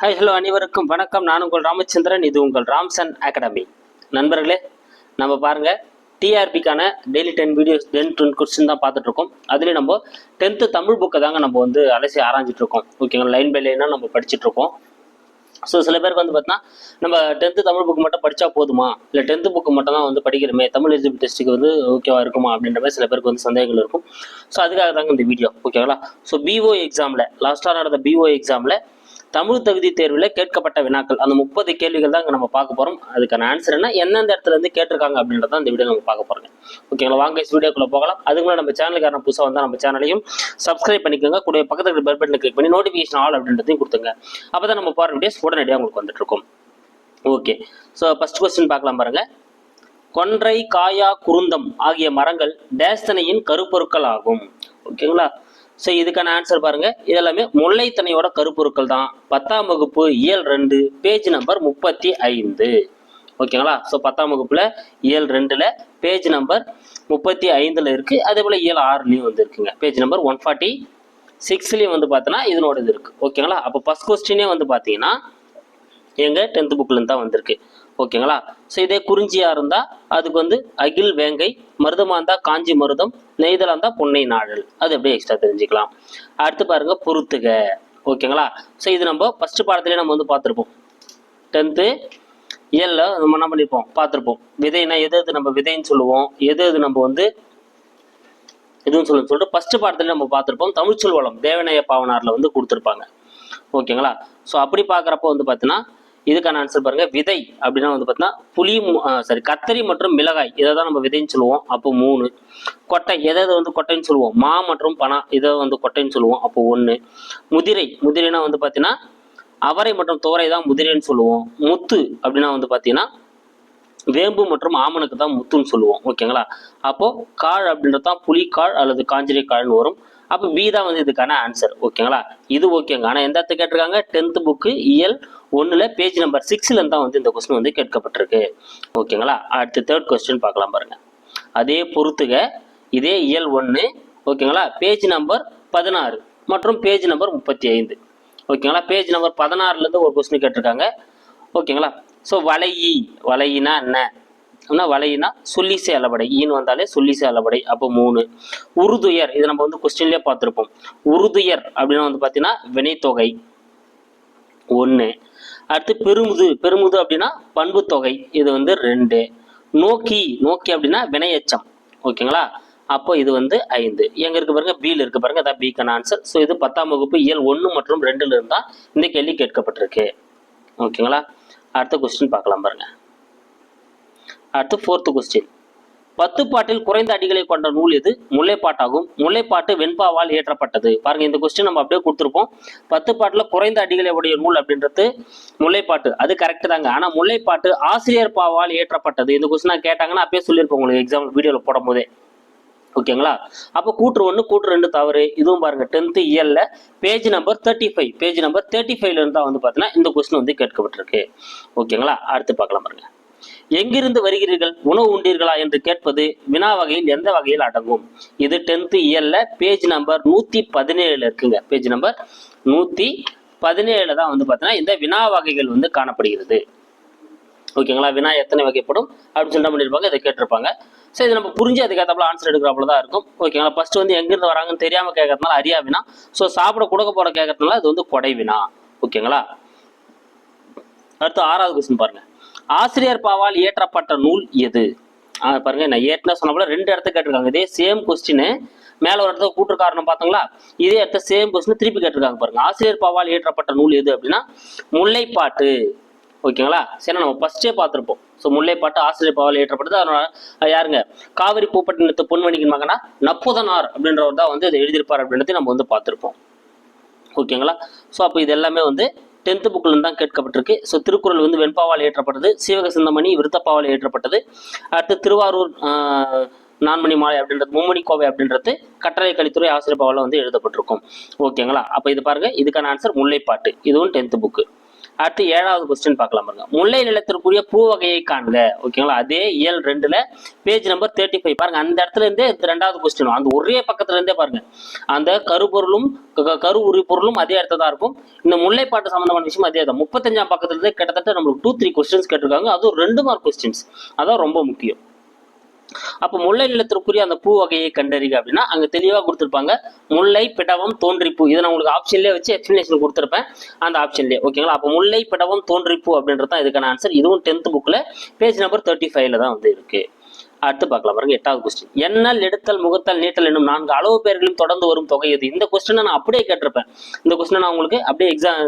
Hi hello அனைவருக்கும் வணக்கம். நான் உங்கள் ராமச்சந்திரன் இது உங்கள் ராம்சன் அகாடமி நண்பர்களே நம்ம பாருங்க டிஆர்பிக்கான daily ten videos ten ten question தான் பார்த்துட்ருக்கோம் அதுலேயும் நம்ம டென்த்து தமிழ் புக்கை தாங்க நம்ம வந்து அலசி ஆராய்ஞ்சிட்ருக்கோம் ஓகேங்களா லைன் பை லைனாக நம்ம படிச்சுட்ருக்கோம் ஸோ சில பேருக்கு வந்து பார்த்தீங்கன்னா நம்ம டென்த்து தமிழ் புக் மட்டும் படித்தா போதுமா? இல்லை டென்த்து புக்கு மட்டும் தான் வந்து படிக்கிறோமே தமிழ் எலிஜிபிள் டெஸ்ட்டுக்கு வந்து ஓகேவா இருக்குமா? அப்படின்ற மாதிரி சில பேருக்கு வந்து சந்தேகங்கள் இருக்கும். ஸோ அதுக்காக தாங்க இந்த வீடியோ ஓகேங்களா ஸோ பிஓ எக்ஸாமில் லாஸ்ட்டாக நடந்த பிஓ எக்ஸாமில் தமிழ் தகுதி தேர்வில் கேட்கப்பட்ட வினாக்கள். அந்த முப்பது கேள்விகள் தான் இங்கே நம்ம பார்க்க போகிறோம் அதுக்கான ஆன்சர் என்ன? எந்தெந்த இடத்துல இருந்து கேட்டிருக்காங்க அப்படின்றத இந்த வீடியோ நம்ம பார்க்க போகிறோங்க ஓகேங்களா வாங்க வீடியோக்குள்ளே போகலாம். அதுக்கு முன்னாடி நம்ம சேனலுக்கான புதுசாக வந்தால் நம்ம சேனலையும் சப்ஸ்கிரைப் பண்ணிக்கோங்க. கூட பக்கத்தில் பெல் பட்டனை கிளிக் பண்ணி நோட்டிஃபிகேஷன் ஆல் அப்படின்றதையும் கொடுத்துங்க. அப்போ தான் நம்ம போகிற வீடியோஸ் உடனடியாக உங்களுக்கு வந்துட்டுருக்கும் ஓகே ஸோ ஃபர்ஸ்ட் கொஸ்டின் பார்க்கலாம் பாருங்கள் கொன்றை காயா குருந்தம் ஆகிய மரங்கள் டேஸ்தனையின் கருப்பொருட்கள் ஆகும் ஓகேங்களா ஸோ இதுக்கான ஆன்சர் பாருங்க. இதெல்லாமே முல்லைத்தனையோட கருப்பொருட்கள் தான். பத்தாம் வகுப்பு இயல் ரெண்டு பேஜ் நம்பர் முப்பத்தி ஐந்து. ஓகேங்களா? ஸோ பத்தாம் வகுப்புல இயல் ரெண்டுல பேஜ் நம்பர் முப்பத்தி ஐந்துல இருக்கு. அதே போல இயல் ஆறுலயும் வந்து இருக்குங்க பேஜ் நம்பர் ஒன் ஃபார்ட்டி சிக்ஸ்லயும் வந்து பார்த்தோன்னா இதனோட இது இருக்கு. ஓகேங்களா? அப்போ ஃபர்ஸ்ட் கொஸ்டினே வந்து பார்த்தீங்கன்னா எங்க டென்த் புக்லேருந்து தான் வந்திருக்கு. ஓகேங்களா? ஸோ இதே குறிஞ்சியாக இருந்தால் அதுக்கு வந்து அகில் வேங்கை மருதமாக இருந்தால் காஞ்சி மருதம் நெய்தலாக இருந்தால் பொன்னை நாடல் அது அப்படியே எக்ஸ்ட்ரா தெரிஞ்சுக்கலாம். அடுத்து பாருங்க பொருத்துக. ஓகேங்களா? ஸோ இது நம்ம ஃபஸ்ட்டு பாடத்துலேயே நம்ம வந்து பார்த்துருப்போம். டென்த்து இயல்ல நம்ம என்ன பண்ணியிருப்போம் பார்த்துருப்போம். விதைனா எது எது நம்ம விதைன்னு சொல்லுவோம். எது எது நம்ம வந்து எதுவும் சொல்லுன்னு சொல்லிட்டு ஃபஸ்ட்டு பாடத்துல நம்ம பார்த்துருப்போம். தமிழ்ச்சொல் வளம் தேவநேய பாவனாரில் வந்து கொடுத்துருப்பாங்க. ஓகேங்களா? ஸோ அப்படி பார்க்குறப்போ வந்து பார்த்தீங்கன்னா இதுக்கான ஆன்சர் பாருங்க. விதை அப்படின்னா வந்து பார்த்தீங்கன்னா புளி சாரி கத்தரி மற்றும் மிளகாய். இதை தான் நம்ம விதைன்னு சொல்லுவோம். அப்போ மூணு. கொட்டை. எதை எதை வந்து கொட்டைன்னு சொல்லுவோம்? மா மற்றும் பனா. இதை வந்து கொட்டைன்னு சொல்லுவோம். அப்போ ஒன்று முதிரை. முதிரைனா வந்து பார்த்தீங்கன்னா அவரை மற்றும் துவரை தான் முதிரைன்னு சொல்லுவோம். முத்து அப்படின்னா வந்து பார்த்தீங்கன்னா வேம்பு மற்றும் ஆமனுக்கு தான் முத்துன்னு சொல்லுவோம். ஓகேங்களா? அப்போ காழ் அப்படின்றது தான் புலிக்காள் அல்லது காஞ்சிரி காழ்னு வரும். அப்போ பி தான் வந்து இதுக்கான ஆன்சர் ஓகேங்களா? இது ஓகேங்க. ஆனால் எந்த இடத்துல கேட்டிருக்காங்க? டென்த் புக்கு இயல் ஒன்றில் பேஜ் நம்பர் சிக்ஸ்ல தான் வந்து இந்த கொஸ்டின் வந்து கேட்கப்பட்டிருக்கு. ஓகேங்களா அடுத்து தேர்ட் கொஸ்டின் பார்க்கலாம் பாருங்கள் அதே பொறுத்துக இதே இயல் ஒன்று ஓகேங்களா பேஜ் நம்பர் பதினாறு மற்றும் பேஜ் நம்பர் முப்பத்தி ஐந்து ஓகேங்களா பேஜ் நம்பர் பதினாறுலேருந்து ஒரு கொஸ்டின் கேட்டிருக்காங்க. ஓகேங்களா ஸோ வலையி வலையினா என்ன? அப்படின்னா வலையினா சொல்லிசை அளவடை. ஈன்னு வந்தாலே சொல்லிசை அளவடை. அப்போ மூணு. உருதுயர் இது நம்ம வந்து கொஸ்டின்லேயே பார்த்துருப்போம். உருதுயர் அப்படின்னா வந்து பார்த்தீங்கன்னா வினைத்தொகை. ஒன்று அடுத்து பெருமுது பெருமுது அப்படின்னா பண்பு தொகை இது வந்து ரெண்டு. நோக்கி நோக்கி அப்படின்னா வினையச்சம். ஓகேங்களா? அப்போ இது வந்து ஐந்து. எங்க இருக்கு பாருங்க? பியில் இருக்கு பாருங்க. அதான் பிக்கான ஆன்சர் ஸோ இது பத்தாம் வகுப்பு இயல் ஒன்று மற்றும் ரெண்டுல இருந்தா இந்த கேள்வி கேட்கப்பட்டிருக்கு. ஓகேங்களா? அடுத்த கொஸ்டின் பார்க்கலாம் பாருங்க. அடுத்து ஃபோர்த்து கொஸ்டின் பத்து பாட்டில் குறைந்த அடிகளை கொண்ட நூல் எது? முல்லைப்பாட்டாகும். முல்லைப்பாட்டு வெண்பாவால் இயற்றப்பட்டது. பாருங்க இந்த கொஸ்டின் நம்ம அப்படியே கொடுத்துருப்போம். பத்து பாட்டில் குறைந்த அடிகளை உடைய நூல் அப்படின்றது முல்லைப்பாட்டு. அது கரெக்ட் தாங்க. ஆனால் முல்லைப்பாட்டு ஆசிரியர் பாவால் இயற்றப்பட்டது. இந்த கொஸ்டின் கேட்டாங்கன்னா அப்பயே சொல்லியிருப்போம் உங்களுக்கு எக்ஸாம்பிள் வீடியோவில் போடும் போதே ஓகேங்களா? அப்போ கூற்று ஒன்று கூற்று ரெண்டு தவறு. இதுவும் பாருங்க tenth இயல்ல page number thirty five page number thirty ஃபைவ்ல இருந்தா வந்து பார்த்தீங்கன்னா இந்த கொஸ்டின் வந்து கேட்கப்பட்டிருக்கு. ஓகேங்களா? அடுத்து பார்க்கலாம் பாருங்க. எங்கிருந்து வருகிறீர்கள்? உணவு உண்டீர்களா என்று கேட்பது வினா வகையில் எந்த வகையில் அடங்கும்? இது டென்த்து இயல்ல பேஜ் நம்பர் நூத்தி பதினேழுல இருக்குங்க. பேஜ் நம்பர் நூத்தி பதினேழுல தான் வந்து பார்த்தீங்கன்னா இந்த வினா வகைகள் வந்து காணப்படுகிறது. ஓகேங்களா? வினா எத்தனை வகைப்படும்? அப்படின்னு சொல்லி பண்ணியிருப்பாங்க இதை கேட்டிருப்பாங்க. சரி இது நம்ம புரிஞ்சு அதுக்கேற்றப்பல ஆன்சர் எடுக்கிறாப்புல தான் இருக்கும். ஓகேங்களா? ஃபர்ஸ்ட் வந்து எங்கிருந்து வராங்கன்னு தெரியாம கேட்கறதுனால அறியா வினா. ஸோ சாப்பிட கொடுக்க போற கேட்கறதுனால இது வந்து கொடை வினா. ஓகேங்களா? அடுத்து ஆறாவது கொஸ்டின் பாருங்க. ஆசிரியர் பாவால் இயற்றப்பட்ட நூல் எது? ஆ, பாருங்க நான் ஏற்கனவே சொன்ன போல ரெண்டு இடத்த கேட்டிருக்காங்க. இதே சேம் கொஸ்டின் மேல ஒரு இடத்துல கூட்டு காரணம் இதே இடத்த சேம் கொஸ்டின் திருப்பி கேட்டிருக்காங்க பாருங்க. ஆசிரியர் பாவால் இயற்றப்பட்ட நூல் எது அப்படின்னா முல்லைப்பாட்டு. ஓகேங்களா? சரி நம்ம ஃபர்ஸ்டே பார்த்துருப்போம் ஸோ முல்லைப்பாட்டு ஆசிரியர் பாவால் ஏற்றப்பட்டது அதனால யாருங்க? காவிரி பூப்பட்டினத்து பொன்மணிக்கின் மகனா நப்புதனார் அப்படின்றவர் தான் வந்து இதை எழுதியிருப்பார் அப்படின்றது நம்ம வந்து பார்த்துருப்போம் ஓகேங்களா? ஸோ அப்போ இது எல்லாமே வந்து டென்த்து புக்கில் தான் கேட்கப்பட்டிருக்கு. ஸோ திருக்குறள் வந்து வெண்பாவால் ஏற்றப்பட்டது சீவக சிந்தமணி விருத்தப்பாவால் ஏற்றப்பட்டது அடுத்து திருவாரூர் நான்மணி மாலை அப்படின்றது மும்மணி கோவை அப்படின்றது கட்டளை கலித்துறை ஆசிரியப்பாவால் வந்து எழுதப்பட்டிருக்கும். ஓகேங்களா? அப்போ இது பாருங்க இதுக்கான ஆன்சர் முல்லைப்பாட்டு. இதுவும் டென்த்து புக்கு அடுத்து ஏழாவது கொஸ்டின் பார்க்கலாம் பாருங்க. முல்லை நிலத்திற்குரிய பூ வகையை காண்க. ஓகேங்களா அதே இயல் ரெண்டுல பேஜ் நம்பர் தேர்ட்டி ஃபைவ் பாருங்க அந்த இடத்துல இருந்தே ரெண்டாவது கொஸ்டின் அந்த ஒரே பக்கத்துல இருந்தே பாருங்க. அந்த கருப்பொருளும் க- கரு உரி பொருளும் அதே இடத்துல தான் இருக்கும். இந்த முல்லைப்பாட்டு சம்பந்தமான விஷயம் அதே தான். முப்பத்தஞ்சாம் பக்கத்துல இருந்தே கிட்டத்தட்ட நம்மளுக்கு டூ த்ரீ கொஸ்டின்ஸ் கேட்டிருக்காங்க. அதுவும் ரெண்டு மார்க் கொஸ்டின்ஸ் அதான் ரொம்ப முக்கியம். அப்போ முல்லை நிலத்திற்குரிய அந்த பூ வகையை கண்டறிக அப்படின்னா அங்க தெளிவா கொடுத்துருப்பாங்க. முல்லை பிடவம் தோன்றிப்பூ. இதை நான் உங்களுக்கு ஆப்ஷன்லேயே வச்சு எக்ஸ்பிளேஷன் கொடுத்துருப்பேன். அந்த ஆப்ஷன்லேயே ஓகேங்களா அப்போ முல்லை பிடவம் தோன்றிப்பூ அப்படின்றது தான் இதுக்கான ஆன்சர் இதுவும் டென்த் புக்ல பேஜ் நம்பர் தேர்ட்டி ஃபைவ்ல தான் வந்து இருக்கு. அடுத்து பார்க்கலாம் பாருங்க எட்டாவது கொஸ்டின் எண்ணல் எடுத்தல் முகத்தல் நீட்டல் என்னும் நான்கு அளவு பேர்களும் தொடர்ந்து வரும் தொகை இது இந்த கொஸ்டினை நான் அப்படியே கேட்டிருப்பேன். இந்த கொஸ்டினை நான் உங்களுக்கு அப்படியே எக்ஸாம்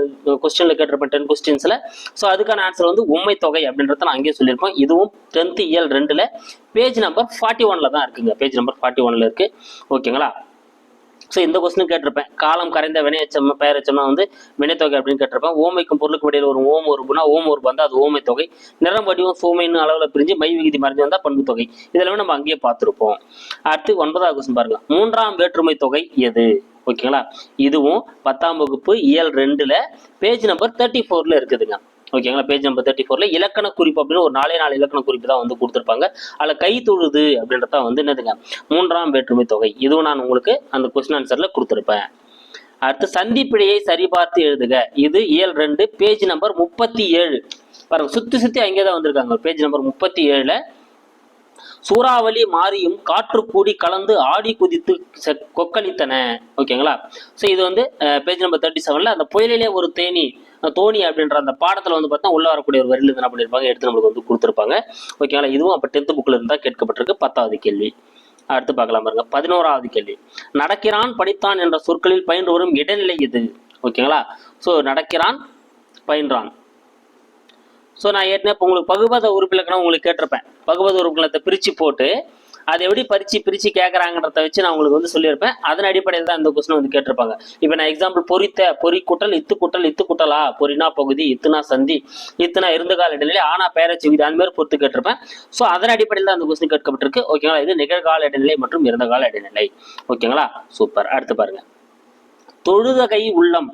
கொஸ்டின்ல கேட்டிருப்பேன் டென் கொஸ்டின்ஸ்ல ஸோ அதுக்கான ஆன்சர் வந்து உண்மை தொகை அப்படின்றத நான் அங்கேயே சொல்லியிருப்பேன். இதுவும் டென்த் இயல் ரெண்டுல. பேஜ் நம்பர் ஃபார்ட்டி ஒன்ல தான் இருக்குங்க. பேஜ் நம்பர் ஃபார்ட்டி ஒன்ல இருக்கு. ஓகேங்களா ஸோ இந்த கொஸ்டின் கேட்டிருப்பேன். காலம் கரைந்த வினையச்சம் பெயரச்சம்னா வந்து வினைத்தொகை அப்படின்னு கேட்டிருப்பேன். ஓமைக்கும் பொருளுக்கு இடையில் ஒரு ஓம் உறுப்புனா ஓம் உறுப்பு வந்தால் அது ஓமை தொகை. நிறம் வடிவம் சூமைன்னு அளவில் பிரிஞ்சு மை விகுதி மறைஞ்சு வந்தால் பண்பு தொகை. இதெல்லாமே நம்ம அங்கேயே பார்த்துருப்போம். அடுத்து ஒன்பதாவது கொஸ்டின் பாருங்க. மூன்றாம் வேற்றுமை தொகை எது? ஓகேங்களா இதுவும் பத்தாம் வகுப்பு இயல் ரெண்டுல பேஜ் நம்பர் தேர்ட்டி ஃபோர்ல இருக்குதுங்க. ஓகேங்களா பேஜ் நம்பர் தேர்ட்டி ஃபோர்ல இலக்கண குறிப்பு அப்படின்னு ஒரு நாலே நாலு இலக்கண குறிப்பு தான் வந்து கொடுத்துருப்பாங்க. அதில் கை தொழுது அப்படின்றத வந்து என்னதுங்க? மூன்றாம் வேற்றுமை தொகை. இதுவும் நான் உங்களுக்கு அந்த கொஸ்டின் ஆன்சர்ல கொடுத்துருப்பேன். அடுத்து சந்திப்பிழையை சரிபார்த்து எழுதுக. இது இயல் ரெண்டு பேஜ் நம்பர் முப்பத்தி ஏழு. பாருங்க சுத்தி சுத்தி அங்கே தான் வந்திருக்காங்க. பேஜ் நம்பர் முப்பத்தி ஏழுல சூறாவளி மாறியும் காற்று கூடி கலந்து ஆடி குதித்து கொக்களித்தன. ஓகேங்களா ஸோ இது வந்து பேஜ் நம்பர் தேர்ட்டி செவன்ல அந்த புயலிலே ஒரு தேனி தோனி அப்படின்ற அந்த பாடத்தில் வந்து பார்த்தா உள்ள வரக்கூடிய ஒரு வரியில் என்ன பண்ணியிருப்பாங்க எடுத்து நம்மளுக்கு வந்து கொடுத்துருப்பாங்க. ஓகேங்களா இதுவும் அப்போ டென்த் புக்கில் இருந்தால் கேட்கப்பட்டிருக்கு. பத்தாவது கேள்வி. அடுத்து பார்க்கலாம் பாருங்க. பதினோராவது கேள்வி. நடக்கிறான் படித்தான் என்ற சொற்களில் பயின்று வரும் இடைநிலை இது ஓகேங்களா ஸோ நடக்கிறான் பயின்றான். ஸோ நான் ஏற்கனவே இப்போ உங்களுக்கு பகுபத உறுப்பிலக்கணம் உங்களுக்கு கேட்டிருப்பேன். பகுபத உறுப்பினத்தை பிரித்து போட்டு அதை எப்படி பறிச்சு பிரித்து கேட்குறாங்கன்றத வச்சு நான் உங்களுக்கு வந்து சொல்லியிருப்பேன். அதன் அடிப்படையில் தான் இந்த கொஸ்டின் வந்து கேட்டிருப்பாங்க. இப்போ நான் எக்ஸாம்பிள் பொறித்த பொறி குட்டல் இத்து குட்டல் இத்து குட்டலா பொறினா பகுதி இத்துனா சந்தி இத்துனா இருந்தகால இடைநிலை ஆனா பேரச்சு விதி அந்த மாதிரி பொறுத்து கேட்டிருப்பேன். ஸோ அதன் அடிப்படையில் தான் அந்த கொஸ்டின் கேட்கப்பட்டிருக்கு. ஓகேங்களா இது நிகழ்கால இடைநிலை மற்றும் இறந்தகால இடைநிலை. ஓகேங்களா சூப்பர் அடுத்து பாருங்க. தொழுதகை உள்ளம்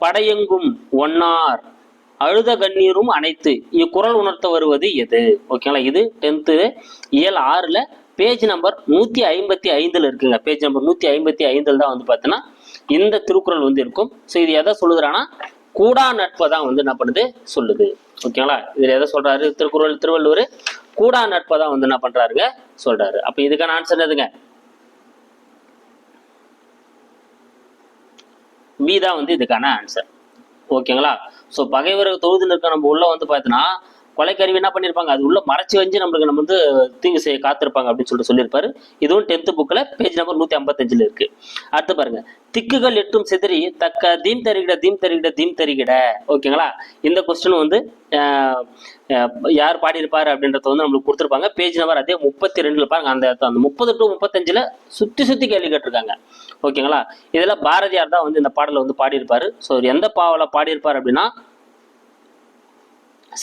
படையெங்கும் ஒன்னார் அழுத கண்ணீரும் அனைத்து இக்குரல் உணர்த்த வருவது எது? ஓகேங்களா இது டென்த்து இயல் ஆறில் பேஜ் நம்பர் நூத்தி ஐம்பத்தி ஐந்துல இருக்குங்க. பேஜ் நம்பர் நூத்தி ஐம்பத்தி ஐந்துல தான் வந்து பார்த்தீங்கன்னா இந்த திருக்குறள் வந்து இருக்கும். ஸோ இது எதை சொல்லுதுறானா கூடா நட்பை தான் வந்து என்ன பண்ணுது? சொல்லுது. ஓகேங்களா? இதுல எதை சொல்றாரு? திருக்குறள் திருவள்ளுவர் கூடா நட்பை தான் வந்து என்ன பண்றாருங்க? சொல்றாரு. அப்ப இதுக்கான ஆன்சர் என்னதுங்க? பி தான் வந்து இதுக்கான ஆன்சர் ஓகேங்களா? ஸோ பகைவர்கள் தொழுது நிற்க நம்ம உள்ள வந்து பார்த்தீங்கன்னா கொலைக்கருவி என்ன பண்ணியிருப்பாங்க அது உள்ள மறைச்சு வச்சு நம்மளுக்கு நம்ம வந்து தீங்கு செய்ய காத்திருப்பாங்க அப்படின்னு சொல்லிட்டு சொல்லியிருப்பாரு. இதுவும் டென்த் புக்கில் பேஜ் நம்பர் நூற்றி ஐம்பத்தஞ்சில் இருக்கு. அடுத்து பாருங்க. திக்குகள் எட்டும் சிதறி தக்க தீம் தருகிட தீம் தருகிட தீம் தருகிட. ஓகேங்களா இந்த கொஸ்டின் வந்து யார் பாடியிருப்பார் அப்படின்றத வந்து நம்மளுக்கு கொடுத்துருப்பாங்க. பேஜ் நம்பர் அதே முப்பத்தி ரெண்டில் பாருங்க. அந்த அந்த முப்பது டு முப்பத்தஞ்சில் சுற்றி சுற்றி கேள்வி கேட்டிருக்காங்க. ஓகேங்களா இதில் பாரதியார் தான் வந்து இந்த பாடலை வந்து பாடியிருப்பார். ஸோ எந்த பாவல பாடியிருப்பார் அப்படின்னா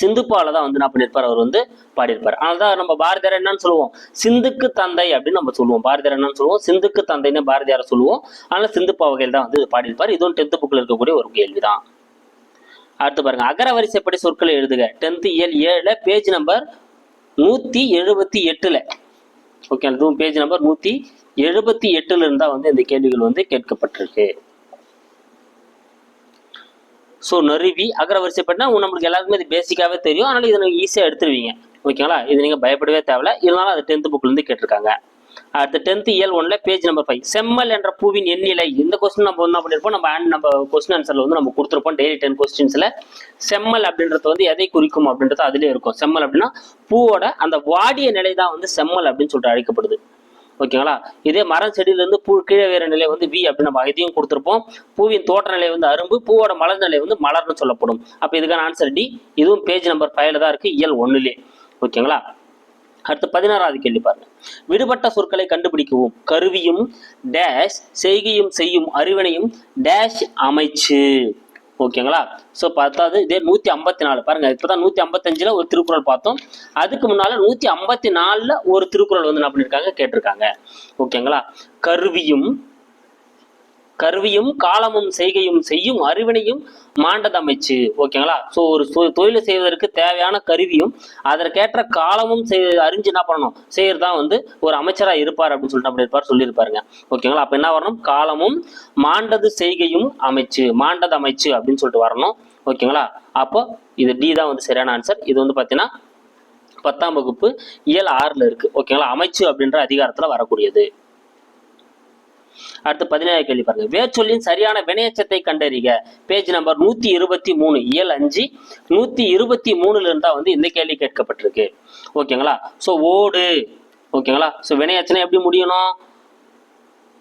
சிந்துப்பால தான் வந்து என்ன பண்ணியிருப்பார் அவர் வந்து பாடியிருப்பார். அதனால தான் நம்ம பாரதியார் என்னன்னு சொல்லுவோம். சிந்துக்கு தந்தை அப்படின்னு நம்ம சொல்லுவோம். பாரதியார் என்னன்னு சொல்லுவோம். சிந்துக்கு தந்தைன்னு பாரதியாரை சொல்லுவோம். அதனால சிந்துப்பா வகையில் தான் வந்து பாடியிருப்பார். இதுவும் டென்த் புக்கில் இருக்கக்கூடிய ஒரு கேள்விதான். அடுத்து பாருங்க. அகர வரிசைப்படி சொற்களை எழுதுக. டென்த் இயல் ஏழுல பேஜ் நம்பர் நூத்தி எழுபத்தி எட்டுல. ஓகே அதுவும் பேஜ் நம்பர் நூத்தி எழுபத்தி எட்டுல இருந்தா வந்து இந்த கேள்விகள் வந்து கேட்கப்பட்டிருக்கு. ஸோ நறுவி அகர வரிசைப்படினா நம்மளுக்கு எல்லாருக்குமே இது பேசிக்காகவே தெரியும். அதனால இதை நீங்கள் ஈஸியாக எடுத்துருவீங்க. ஓகேங்களா? இது நீங்கள் பயப்படவே தேவையில்ல. இருந்தாலும் அது டென்த் புக்லேருந்து கேட்டிருக்காங்க. அடுத்த டென்த் இயல் ஒன்ல பேஜ் நம்பர் ஃபைவ் செம்மல் என்ற பூவின் எண்ணிலை. இந்த கொஸ்டின் நம்ம என்ன பண்ணிருப்போம் நம்ம ஆன் நம்ம கொஸ்டின் ஆன்சர்ல வந்து நம்ம கொடுத்துருப்போம். டெய்லி டென் கொஸ்டின்ஸ்ல செம்மல் அப்படின்றது வந்து எதை குறிக்கும் அப்படின்றது அதுலேயே இருக்கும். செம்மல் அப்படின்னா பூவோட அந்த வாடிய நிலை தான் வந்து செம்மல் அப்படின்னு சொல்லிட்டு அழைக்கப்படுது. ஓகேங்களா? இதே மரம் செடியில இருந்து பூ கீழே வேற நிலை வந்து வி அப்படின்னு நம்ம இதையும் கொடுத்துருப்போம். பூவின் தோற்ற நிலை வந்து அரும்பு பூவோட மலர் நிலை வந்து மலர்னு சொல்லப்படும். அப்ப இதுக்கான ஆன்சர் டி இதுவும் பேஜ் நம்பர் ஃபைவ்ல தான் இருக்கு. இயல் ஒன்றுலே ஓகேங்களா? அடுத்து பதினாறாவது கேள்வி பாருங்க. விடுபட்ட சொற்களை கண்டுபிடிக்கவும். கருவியும் டேஷ் செய்கையும் செய்யும் அறிவினையும் டேஷ் அமைச்சு. ஓகேங்களா? ஸோ பத்தாவது இதே நூற்றி ஐம்பத்தி நாலு. பாருங்க இப்போதான் நூற்றி ஐம்பத்தஞ்சில் ஒரு திருக்குறள் பார்த்தோம். அதுக்கு முன்னால நூற்றி ஐம்பத்தி நாலில் ஒரு திருக்குறள் வந்து என்ன பண்ணியிருக்காங்க கேட்டிருக்காங்க. ஓகேங்களா? கருவியும் கருவியும் காலமும் செய்கையும் செய்யும் அறிவினையும் மாண்டதமைச்சு ஓகேங்களா? ஸோ ஒரு தொழிலை செய்வதற்கு தேவையான கருவியும் அதற்கேற்ற காலமும் அறிஞ்சு என்ன பண்ணணும்? செய்யறது தான் வந்து ஒரு அமைச்சராக இருப்பார் அப்படின்னு சொல்லிட்டு அப்படி இருப்பார் சொல்லியிருப்பாருங்க. ஓகேங்களா? அப்போ என்ன வரணும்? காலமும் மாண்டது செய்கையும் அமைச்சு மாண்டது அமைச்சு அப்படின்னு சொல்லிட்டு வரணும். ஓகேங்களா? அப்போ இது டி தான் வந்து சரியான ஆன்சர் இது வந்து பார்த்தீங்கன்னா பத்தாம் வகுப்பு இயல் ஆறில் இருக்குது ஓகேங்களா? அமைச்சு அப்படின்ற அதிகாரத்தில் வரக்கூடியது. அடுத்து பதினேழு கேள்வி பாருங்க. வேச்சொல்லின் சரியான வினையச்சத்தை கண்டறிக. பேஜ் நம்பர் நூத்தி இருபத்தி மூணு ஏழு அஞ்சு. நூத்தி இருபத்தி மூணுல இருந்தா வந்து இந்த கேள்வி கேட்கப்பட்டிருக்கு. ஓகேங்களா? சோ ஓடு. ஓகேங்களா? சோ வினையச்சனை எப்படி முடியணும்?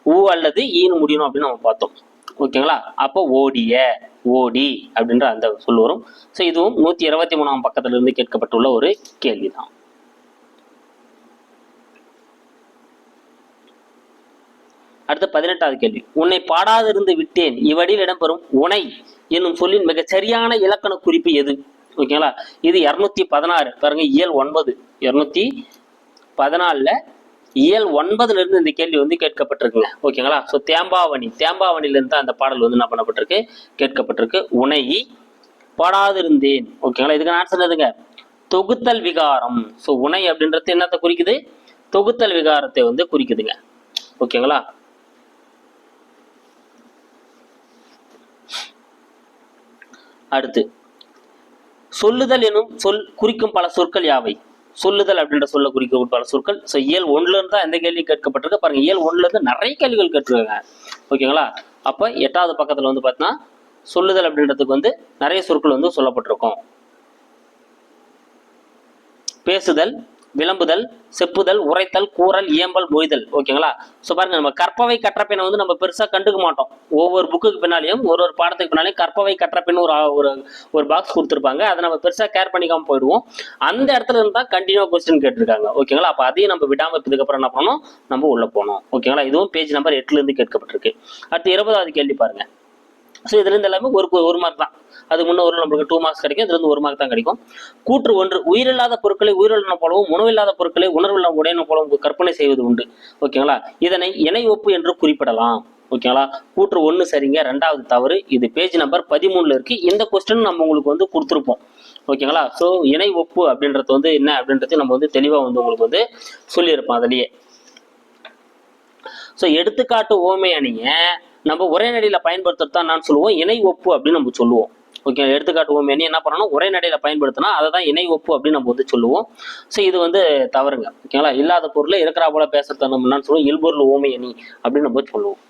ஊ அல்லது ஈன்னு முடியணும் அப்படின்னு நம்ம பார்த்தோம். ஓகேங்களா? அப்போ ஓடிய ஓடி அப்படின்ற அந்த சொல் வரும். ஸோ இதுவும் நூத்தி இருபத்தி மூணாம் பக்கத்துல இருந்து கேட்கப்பட்டுள்ள ஒரு கேள்விதான். அடுத்த பதினெட்டாவது கேள்வி. உன்னை பாடாதிருந்து விட்டேன் இவ்வடியில் இடம்பெறும் உனை என்னும் சொல்லின் மிகச் சரியான இலக்கண குறிப்பு எது? ஓகேங்களா இது இரநூத்தி பதினாறு. பாருங்க இயல் ஒன்பது. இரநூத்தி பதினாலுல இயல் ஒன்பதுல இருந்து இந்த கேள்வி வந்து கேட்கப்பட்டிருக்குங்க. ஓகேங்களா ஸோ தேம்பாவணி. தேம்பாவணில இருந்து அந்த பாடல் வந்து என்ன பண்ணப்பட்டிருக்கு? கேட்கப்பட்டிருக்கு. உனை பாடாதிருந்தேன். ஓகேங்களா இதுக்கு நான் சொன்னதுங்க தொகுத்தல் விகாரம். ஸோ உனை அப்படின்றது என்னத்தை குறிக்குது? தொகுத்தல் விகாரத்தை வந்து குறிக்குதுங்க. ஓகேங்களா அடுத்து சொல்லுதல் எனும் சொல் குறிக்கும் பல சொற்கள் யாவை? சொல்லுதல் அப்படின்ற சொல்ல குறிக்கும் பல சொற்கள். ஸோ இயல் ஒன்றுல இருந்து தான் எந்த கேள்வி கேட்கப்பட்டிருக்கு. பாருங்க இயல் ஒன்றுல இருந்து நிறைய கேள்விகள் கேட்டிருக்காங்க. ஓகேங்களா? அப்போ எட்டாவது பக்கத்தில் வந்து பார்த்தீங்கன்னா சொல்லுதல் அப்படின்றதுக்கு வந்து நிறைய சொற்கள் வந்து சொல்லப்பட்டிருக்கும். பேசுதல் விளம்புதல் செப்புதல் உரைத்தல் கூறல் இயம்பல் மொய்தல். ஓகேங்களா? ஸோ பாருங்க நம்ம கற்பவை கற்றப்பினை வந்து நம்ம பெருசாக கண்டுக்க மாட்டோம். ஒவ்வொரு புக்குக்கு பின்னாலையும் ஒரு ஒரு பாடத்துக்கு பின்னாலையும் கற்பவை கற்றப்பின்னு ஒரு ஒரு ஒரு பாக்ஸ் கொடுத்துருப்பாங்க. அதை நம்ம பெருசாக கேர் பண்ணிக்காமல் போயிடுவோம். அந்த இடத்துல இருந்து தான் கண்டினியூ கொஸ்டின் கேட்டிருக்காங்க. ஓகேங்களா? அப்போ அதையும் நம்ம விடாமல் இதுக்கப்புறம் என்ன பண்ணணும்? நம்ம உள்ளே போனோம் ஓகேங்களா? இதுவும் பேஜ் நம்பர் எட்டுலேருந்து கேட்கப்பட்டிருக்கு. அடுத்து இருபதாவது கேள்வி பாருங்க. ஸோ இதுலேருந்து எல்லாமே ஒரு ஒரு மார்க் தான். அது முன்னே ஒரு நம்மளுக்கு டூ மார்க்ஸ் கிடைக்கும். இதுல இருந்து ஒரு மார்க் தான் கிடைக்கும். கூற்று ஒன்று உயிரில்லாத பொருட்களை உயிருள்ள போலவும் உணவில்லாத பொருட்களை உணர்வில்லா உடையின போலவும் கற்பனை செய்வது உண்டு. ஓகேங்களா? இதனை இணை ஒப்பு என்று குறிப்பிடலாம். ஓகேங்களா? கூற்று ஒன்று சரிங்க. ரெண்டாவது தவறு. இது பேஜ் நம்பர் பதிமூணுல இருக்கு. இந்த கொஸ்டின் நம்ம உங்களுக்கு வந்து கொடுத்துருப்போம். ஓகேங்களா? ஸோ இணை ஒப்பு அப்படின்றது வந்து என்ன அப்படின்றது நம்ம வந்து தெளிவாக வந்து உங்களுக்கு வந்து சொல்லியிருப்போம் அதுலேயே. ஸோ எடுத்துக்காட்டு ஓமை அணிய நம்ம உரைநடையில பயன்படுத்துறது தான் நான் சொல்லுவோம். இணை ஒப்பு அப்படின்னு நம்ம சொல்லுவோம். ஓகே எடுத்துக்காட்டு ஓமை என்ன பண்ணணும்? உரைநடையில பயன்படுத்தினா அதை தான் இணை ஒப்பு அப்படின்னு நம்ம வந்து சொல்லுவோம். ஸோ இது வந்து தவறுங்க. ஓகேங்களா இல்லாத பொருளை இருக்கிறா போல பேசுறது நம்ம என்னன்னு சொல்லுவோம். இல்பொருள் ஓமை அணி அப்படின்னு நம்ம சொல்லுவோம்.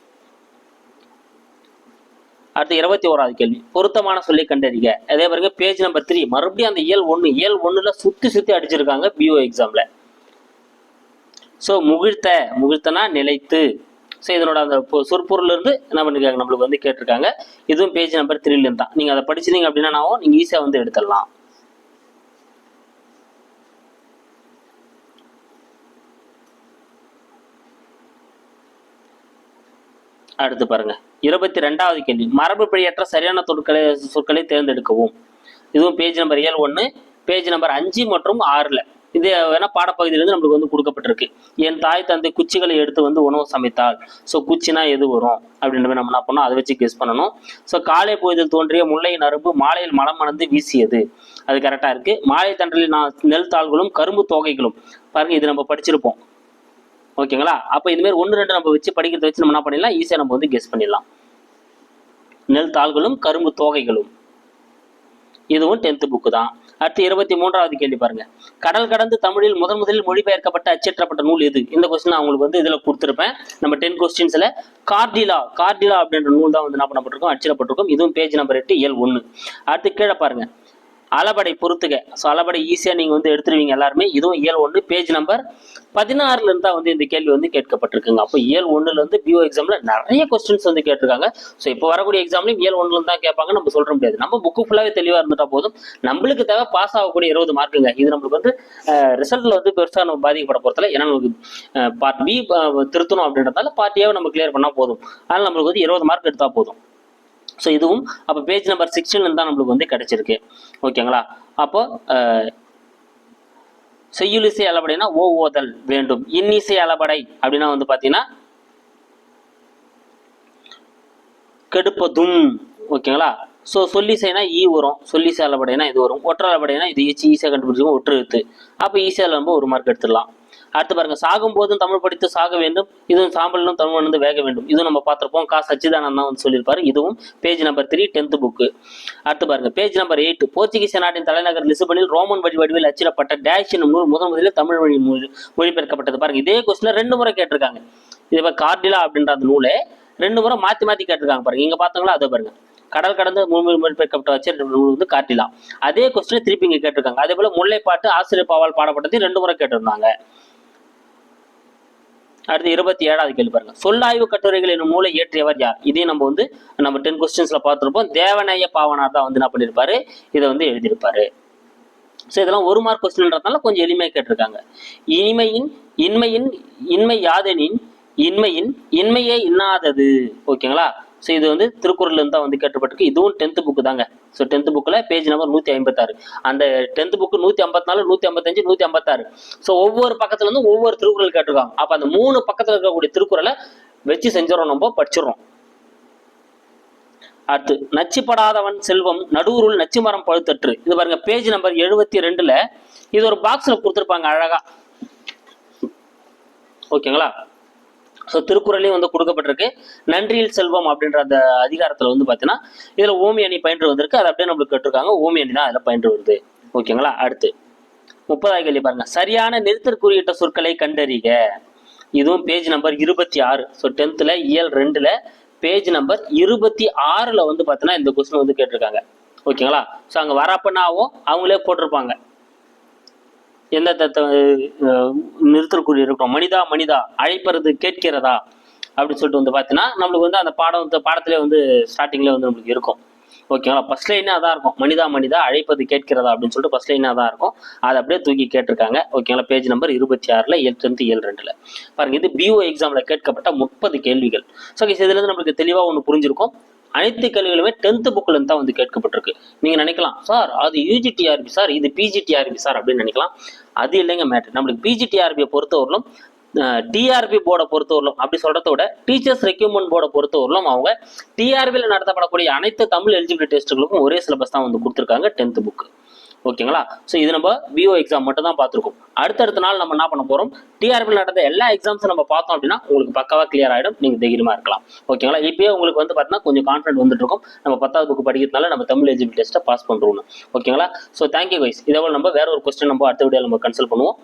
அடுத்து இருபத்தி ஓராவது கேள்வி. பொருத்தமான சொல்லி கண்டறிக. அதே பாருங்க பேஜ் நம்பர் த்ரீ மறுபடியும் அந்த இயல் ஒன்று இயல் ஒன்றில் சுத்தி சுத்தி அடிச்சிருக்காங்க பிஓ எக்ஸாம்ல ஸோ முகிழ்த்த முகிழ்த்தனா நிலைத்து. ஸோ இதனோட அந்த பொ- இருந்து என்ன பண்ணிருக்காங்க? நம்மளுக்கு வந்து கேட்டிருக்காங்க. இதுவும் பேஜ் நம்பர் த்ரீலேருந்து தான். நீங்கள் அதை படிச்சிருந்தீங்க அப்படின்னா நான் நீங்கள் ஈஸியாக வந்து எடுத்துடலாம். அடுத்து பாருங்க. இருபத்தி ரெண்டாவது கேள்வி. மரபு பிழையற்ற சரியான சொற்களை சொற்களை தேர்ந்தெடுக்கவும். இதுவும் பேஜ் நம்பர் ஏழு ஒன்று பேஜ் நம்பர் அஞ்சு மற்றும் ஆறில். இது வேணா பாடப்பகுதியிலிருந்து நம்மளுக்கு வந்து கொடுக்கப்பட்டிருக்கு. என் தாய் தந்தை குச்சிகளை எடுத்து வந்து உணவு சமைத்தாள். ஸோ குச்சினா எது வரும்? அப்படின்ற மாதிரி நம்ம என்ன பண்ணோம் அதை வச்சு கெஸ் பண்ணணும். ஸோ காலை பொழுதில் தோன்றிய முல்லை நரம்பு மாலையில் மலம் மணந்து வீசியது. அது கரெக்டாக இருக்கு. மாலை தண்டலில் நான் நெல் தாள்களும் கரும்பு தோகைகளும். பாருங்க இது நம்ம படிச்சிருப்போம். ஓகேங்களா அப்போ இதுமாரி ஒன்று ரெண்டு நம்ம வச்சு படிக்கிறத வச்சு நம்ம என்ன பண்ணிடலாம்? ஈஸியாக நம்ம வந்து கெஸ் பண்ணிடலாம். நெல் தாள்களும் கரும்பு தோகைகளும். இதுவும் டென்த்து புக்கு தான். அடுத்து இருபத்தி மூன்றாவது கேள்வி பாருங்க. கடல் கடந்து தமிழில் முதன் முதலில் மொழிபெயர்க்கப்பட்ட அச்சேற்றப்பட்ட நூல் எது? இந்த கொஸ்டின் அவங்களுக்கு வந்து இதுல கொடுத்துருப்பேன். நம்ம டென் கொஸ்டின்ஸ்ல கார்டிலா கார்டிலா அப்படின்ற நூல் தான் வந்து என்ன பண்ணப்பட்டிருக்கும்? அச்சிடப்பட்டிருக்கும். இதுவும் பேஜ் நம்பர் எட்டு எல் ஒன்று அடுத்து கீழே பாருங்க. அளபடை பொறுத்துக. ஸோ அளபடை ஈஸியாக நீங்கள் வந்து எடுத்துருவீங்க எல்லாருமே. இதுவும் இயல் ஒன்று பேஜ் நம்பர் பதினாறுலேருந்து தான் வந்து இந்த கேள்வி வந்து கேட்கப்பட்டிருக்குங்க. அப்போ இயல் ஒன்றுலேருந்து பிஓ எக்ஸாம்ல நிறைய கொஸ்டின்ஸ் வந்து கேட்டிருக்காங்க. ஸோ இப்போ வரக்கூடிய எக்ஸாம்லையும் இயல் ஒன்றுலேருந்து தான் கேட்பாங்க. நம்ம சொல்ல முடியாது. நம்ம புக்கு ஃபுல்லாகவே தெளிவாக இருந்துட்டா போதும். நம்மளுக்கு தேவை பாஸ் ஆகக்கூடிய இருபது மார்க்குங்க இது நம்மளுக்கு வந்து ரிசல்ட்டில் வந்து பெருசாக நம்ம பாதிக்கப்பட போறதுல ஏன்னா நமக்கு பார்ட் பி திருத்தணும் அப்படின்றதால பார்ட் ஏவை நம்ம கிளியர் பண்ணால் போதும். அதனால் நம்மளுக்கு வந்து இருபது மார்க் எடுத்தால் போதும். ஸோ இதுவும் அப்போ பேஜ் நம்பர் சிக்ஸ்டீன் தான் நம்மளுக்கு வந்து கிடைச்சிருக்கு. ஓகேங்களா? அப்போ செய்யுளிசை அளபடைனா ஓ ஓதல் வேண்டும். இன்னிசை அளபடை அப்படின்னா வந்து பார்த்தீங்கன்னா கெடுப்பதும். ஓகேங்களா? ஸோ சொல்லிசைனா ஈ வரும். சொல்லிசை அளபடைனா இது வரும். ஒற்றாலப்படையினா இது ஈஸி ஈஸியாக கண்டுபிடிச்சிக்கும் ஒற்று எழுத்து அப்போ ஈஸியாக நம்ம ஒரு மார்க் எடுத்துடலாம். அடுத்து பாருங்க சாகும் போதும் தமிழ் படித்து சாக வேண்டும். இதுவும் சாம்பலும் தமிழ் வந்து வேக வேண்டும். இதுவும் நம்ம பார்த்துருப்போம். கா. சச்சிதானந்தா வந்து சொல்லியிருப்பாரு. இதுவும் page number three tenth book அடுத்து பாருங்க பேஜ் நம்பர் எயிட் போர்ச்சுகீசிய நாட்டின் தலைநகர் லிசபனில் ரோமன் வழி வடிவில் அச்சிடப்பட்ட டேஷ் என்னும் நூல் முதன் முதலில் தமிழ் மொழி மொழிபெயர்க்கப்பட்டது. பாருங்க இதே கொஸ்டின் ரெண்டு முறை கேட்டிருக்காங்க. இது கார்டிலா அப்படின்ற அந்த நூலை ரெண்டு முறை மாற்றி மாற்றி கேட்டிருக்காங்க பாருங்க. இங்க பார்த்தீங்களா அதை பாருங்க. கடல் கடந்து மூணு மொழிபெயர்க்கப்பட்ட வச்சு நூல் வந்து காட்டிலாம் அதே கொஸ்டின் திருப்பி இங்க கேட்டிருக்காங்க. அதே போல முல்லைப்பாட்டு ஆசிரியர் பாவால் பாடப்பட்டது ரெண்டு முறை கேட்டிருந்தாங்க. அடுத்து இருபத்தி ஏழாவது கேள்வி பாருங்க. சொல்லாய்வு கட்டுரைகள் என்னும் நூலை இயற்றியவர் யார்? இதையும் நம்ம வந்து நம்ம டென் கொஸ்டின்ஸ்ல பார்த்துருப்போம். தேவநேய பாவனார் தான் வந்து என்ன பண்ணியிருப்பாரு இதை வந்து எழுதியிருப்பாரு. ஸோ இதெல்லாம் ஒரு மார்க் கொஸ்டின்ன்றதுனால கொஞ்சம் எளிமையாக கேட்டிருக்காங்க. இனிமையின் இன்மையின் இன்மை யாதெனின் இன்மையின் இன்மையே இன்னாதது. ஓகேங்களா ஸோ இது வந்து திருக்குறள்லேருந்து தான் வந்து கேட்டுப்பட்டிருக்கு. இதுவும் டென்த்து புக்கு தாங்க. ஸோ டென்த் புக்கில் பேஜ் நம்பர் நூற்றி ஐம்பத்தாறு. அந்த டென்த் புக்கு நூற்றி ஐம்பத்தினாலு நூற்றி ஐம்பத்தஞ்சு நூற்றி ஐம்பத்தாறு. ஸோ ஒவ்வொரு பக்கத்துலேருந்து ஒவ்வொரு திருக்குறள் கேட்டிருக்காங்க. அப்போ அந்த மூணு பக்கத்தில் இருக்கக்கூடிய திருக்குறளை வச்சு செஞ்சிடறோம் நம்ம படிச்சிடறோம். அடுத்து நச்சுப்படாதவன் செல்வம் நடுவுருள் நச்சு மரம் பழுத்தற்று. இது பாருங்க பேஜ் நம்பர் எழுபத்தி ரெண்டுல இது ஒரு பாக்ஸ்ல கொடுத்துருப்பாங்க அழகா. ஓகேங்களா ஸோ திருக்குறளையும் வந்து கொடுக்கப்பட்டிருக்கு. நன்றியில் செல்வம் அப்படின்ற அந்த அதிகாரத்தில் வந்து பார்த்தீங்கன்னா இதில் ஓமி அணி பயின்று வந்திருக்கு அதை அப்படியே நம்மளுக்கு கேட்டிருக்காங்க. ஓமி அணி தான் அதில் பயின்று வருது ஓகேங்களா? அடுத்து. முப்பதாவது கேள்வி பாருங்க. சரியான நிறுத்தற் குறியிட்ட சொற்களை கண்டறிக. இதுவும் பேஜ் நம்பர் இருபத்தி ஆறு. ஸோ டென்த்தில் இயல் ரெண்டில் பேஜ் நம்பர் இருபத்தி ஆறில் வந்து பார்த்தீங்கன்னா இந்த கொஸ்டின் வந்து கேட்டிருக்காங்க. ஓகேங்களா? ஸோ அங்கே வரப்பனாவும் அவங்களே போட்டிருப்பாங்க. எந்த தத்த நிறுத்தற்குறி இருக்கும் மனிதா மனிதா அழைப்பறது கேட்கிறதா? அப்படின்னு சொல்லிட்டு வந்து பார்த்தீங்கன்னா நம்மளுக்கு வந்து அந்த பாடம் வந்து பாடத்திலே வந்து ஸ்டார்டிங்ல வந்து நம்மளுக்கு இருக்கும். ஓகேங்களா ஃபர்ஸ்ட் லைனாக தான் இருக்கும். மனிதா மனிதா அழைப்பது கேட்கிறதா? அப்படின்னு சொல்லிட்டு ஃபர்ஸ்ட் லைனாக தான் இருக்கும். அதை அப்படியே தூக்கி கேட்டிருக்காங்க. ஓகேங்களா பேஜ் நம்பர் இருபத்தி ஆறில் ஏழு ஏழு ரெண்டில் பாருங்கள் இது பிஓ எக்ஸாமில் கேட்கப்பட்ட முப்பது கேள்விகள். ஸோ இதுலேருந்து நம்மளுக்கு தெளிவாக ஒன்று புரிஞ்சிருக்கும். அனைத்து கேள்விகளுமே டென்த் புக்ல இருந்து தான் வந்து கேட்கப்பட்டிருக்கு. நீங்க நினைக்கலாம் சார் அது யூஜிடிஆர்பி சார் இது பிஜிடிஆர்பி சார் அப்படின்னு நினைக்கலாம். அது இல்லைங்க மேட்ரு நம்மளுக்கு பிஜிடிஆர்பியை பொறுத்தவரையிலும் டிஆர்பி போர்டை பொறுத்தவரையிலும் அப்படி சொல்கிறத விட டீச்சர்ஸ் ரெக்யூப்மெண்ட் போர்டை பொறுத்தவரையிலும் அவங்க டிஆர்பியில் நடத்தப்படக்கூடிய அனைத்து தமிழ் எலிஜிபிலிட்டி டெஸ்ட்டுகளுக்கும் ஒரே சிலபஸ் தான் வந்து கொடுத்துருக்காங்க டென்த் புக்கு ஓகேங்களா? ஸோ இது நம்ம பிஓ எக்ஸாம் மட்டும் தான் பார்த்துருக்கோம். அடுத்தடுத்த நாள் நம்ம என்ன பண்ண போறோம்? டிஆர்பியில் நடந்த எல்லா எக்ஸாம்ஸும் நம்ம பார்த்தோம் அப்படின்னா உங்களுக்கு பக்காவா கிளியர் ஆகிடும் நீங்க தைரியமா இருக்கலாம். ஓகேங்களா? இப்பயே உங்களுக்கு வந்து பார்த்தீங்கன்னா கொஞ்சம் கான்ஃபிடன்ட் வந்துட்டு இருக்கும் நம்ம பத்தாவது புக் படிக்கிறதுனால நம்ம தமிழ் எலிஜிபிள் டெஸ்ட்டை பாஸ் பண்ணுறோம் ஓகேங்களா? ஸோ தேங்க்யூ வைஸ் இதே போல் நம்ம வேற ஒரு கொஸ்டின் நம்ம அடுத்த வீடியோ நம்ம கன்சல்ட் பண்ணுவோம்.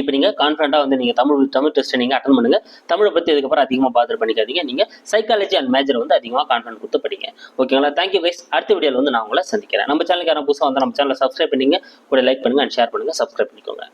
இப்போ நீங்கள் கான்ஃபிடண்ட்டாக வந்து நீங்கள் தமிழ் தமிழ் டெஸ்ட்டை நீங்கள் அட்டன் பண்ணுங்க. தமிழை பற்றி இதுக்கப்புறம் அதிகமாக பாத்து பண்ணிக்காதீங்க. நீங்கள் சைக்காலஜி அண்ட் மேஜர் வந்து அதிகமாக கான்ஃபிடன்ட் கொடுத்து படிங்க. ஓகேங்களா தேங்க்யூ கைஸ் அடுத்த வீடியோவில் வந்து நான் உங்களை சந்திக்கிறேன். நம்ம சேனலுக்கு யாரும் புதுசாக வந்து நம்ம சேனலை சப்ஸ்கிரைப் பண்ணிங்க கூட லைக் பண்ணுங்க அண்ட் ஷேர் பண்ணுங்கள் சப்ஸ்கிரைப் பண்ணிக்கோங்க.